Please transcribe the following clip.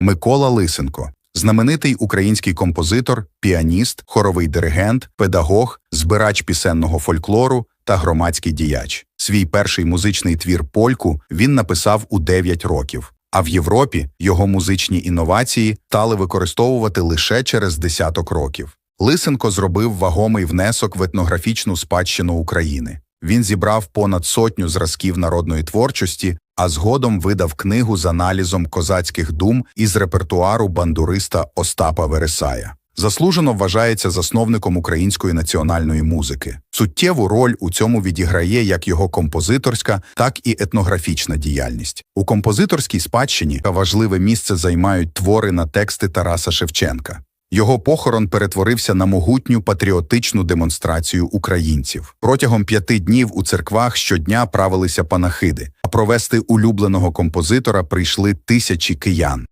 Микола Лисенко, знаменитий український композитор, піаніст, хоровий диригент, педагог, збирач пісенного фольклору та громадський діяч. Свій перший музичний твір Польку він написав у 9 років. А в Європі його музичні інновації стали використовувати лише через десяток років. Лисенко зробив вагомий внесок в етнографічну спадщину України. Він зібрав понад сотню зразків народної творчості, а згодом видав книгу з аналізом козацьких дум із репертуару бандуриста Остапа Вересая. Заслужено вважається засновником української національної музики. Суттєву роль у цьому відіграє як його композиторська, так і етнографічна діяльність. У композиторській спадщині важливе місце займають твори на тексти Тараса Шевченка. Його похорон перетворився на могутню патріотичну демонстрацію українців. Протягом п'яти днів у церквах щодня правилися панахиди, а провести улюбленого композитора прийшли тисячі киян.